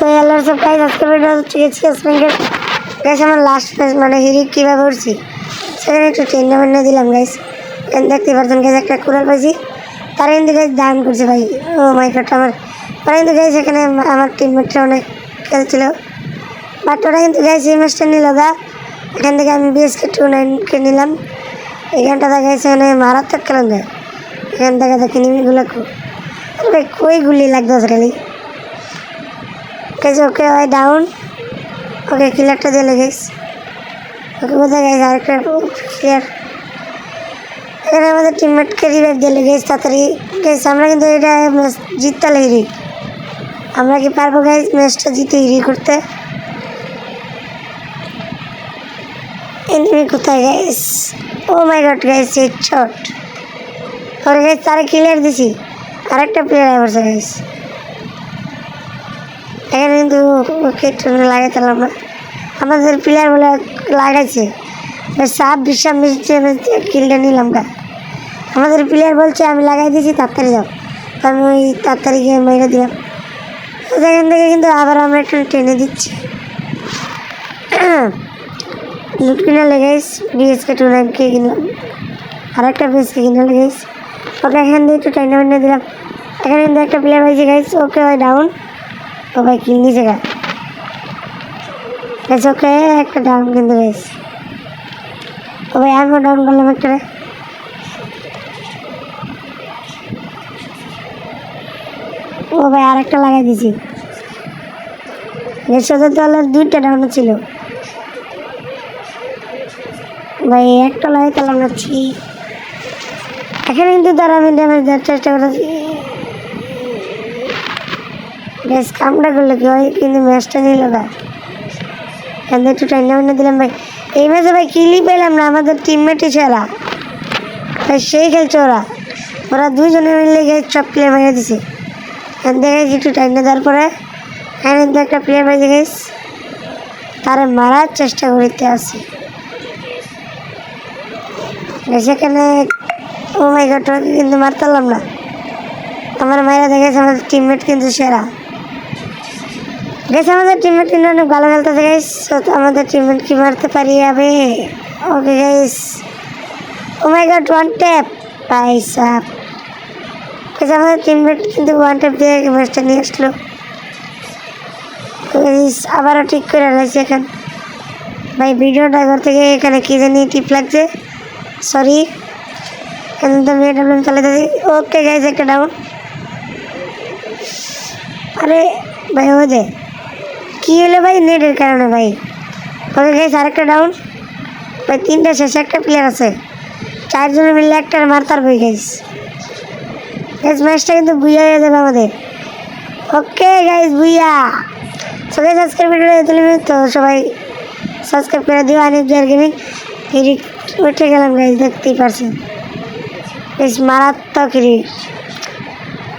So আল্লাহর সব guys আজকে গেছি আমার লাস্ট মানে কীভাবে সেখানে একটু দিলাম দেখতে গাইজ একটা কিন্তু দান করছে, ভাই। ও আমার কিন্তু এখানে আমার অনেক বাট কিন্তু এখান থেকে আমি টু নিলাম। এখানটা গাইছে এখানে মারাত্মক যায় এখান থেকে দেখি নিমিগুলো ভাই, কই গুলি লাগতেছে খালি গেছে ওকে ভাই ডাউন ওকে কিলারটা দিয়ে লেগেছ ওকে কোথায় গেছে আরেকটা প্লেয়ার এখানে আমাদের টিমমেটকে রিভাইভ দিয়ে লেগেছে তাড়াতাড়ি গেছে আমরা কিন্তু এটা ম্যাচ জিততে হিরি আমরা কি পারব গাইজ ম্যাচটা জিতে হিরি করতে? এনিমি কোথায় guys oh my god guys এই শট ওরে গাইস তারা ক্লিয়ার দিছি। আরেকটা প্লেয়ার আসছে গাইস এখানে কিন্তু ওকে লাগাইতাম না। আমাদের প্লেয়ার বলে লাগাইছে। সাপ বিশ্বাস মিশছে কিলটা নিলাম গা। আমাদের প্লেয়ার বলছে, আমি লাগাই দিয়েছি, তাড়াতাড়ি যাও। আমি ওই তাড়াতাড়ি গিয়ে মেরে দিলাম। সেখান থেকে কিন্তু আবার আমরা একটু টেনে দিচ্ছি। লুট কিনা লেগেছ বিএসকে টু নাইনকে কিনলাম। আর একটা বিএসকে কিনে লেগেছ ওকে এখান দিয়ে একটু টাইনা দিলাম। এখানে কিন্তু একটা প্লেয়ার হয়েছে গাইস ওকে ডাউন নিয়েছে গা গাইস ওকে একটা ডাউন কিন্তু ও ভাই আমিও ডাউন করলাম একটা। ও ভাই আর একটা লাগাই দিছি তো হলো দুইটা ডাউন ছিল। ভাই একটা লাগাই তাহলে আমরা ছি এখানে কিন্তু তারা আমি ড্যামেজ চেষ্টা করেছি বেশ কামটা করলে কি হয় কিন্তু ম্যাচটা নিল না। এখান একটু টাইনা মাইনা দিলাম ভাই। এই ম্যাচে ভাই কিলি পেলাম না, আমাদের টিমমেটই ছেড়া। ভাই সেই খেলছে ওরা। ওরা দুইজনে মিলে সব প্লেয়ার মেরে দিছে। এখান থেকে একটু টাইনা দেওয়ার পরে, এখানে একটা প্লেয়ার বেজে গেছে তারা মারার চেষ্টা করতে আসি। সেখানে ও মাই ওকে কিন্তু মারতাম না। আমার মায়েরা দেখেছে আমাদের টিমমেট কিন্তু সেরা গেছে আমাদের টিমমেট কিন্তু অনেক ভালো খেলতে গাইস আমাদের টিমমেট কি মারতে পারি যাবে okay guys oh my god one tap পয়সা গেছে আমাদের টিমমেট কিন্তু ওয়ান ট্যাপ দিয়ে ম্যাচটা নিয়ে আসলো। আবারও ঠিক করে রয়েছে এখন। ভাই, ভিডিওটা ঘর থেকে এখানে কি জানি টিপ লাগছে। সরি এখন তো মেয়ে ডাবলাম ওকে গাইজ একটা ডাউন আরে, ভাই, ও যে কী হলো ভাই? নেটের কারণে ভাই। ওকে গাইজ আরেকটা ডাউন ভাই, তিনটা শেষে একটা প্লেয়ার আছে। চারজনে মিললে একটা মারতার বই গাইজ গাইজ ম্যাচটা কিন্তু বুইয়া হয়ে যাবে আমাদের। Okay guys booyah. So guys আজকের ভিডিওটা তুলে তো, সবাই সাবস্ক্রাইব করে দিও আনিফ জার গেমিং হিরিক উঠে গেলাম গাইজ দেখতেই পারছেন। বেশ মারাত্মক হিরিক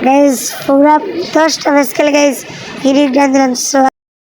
গাইজ পুরা দশটা ম্যাচ খেলে গাইজ হিরিক ডান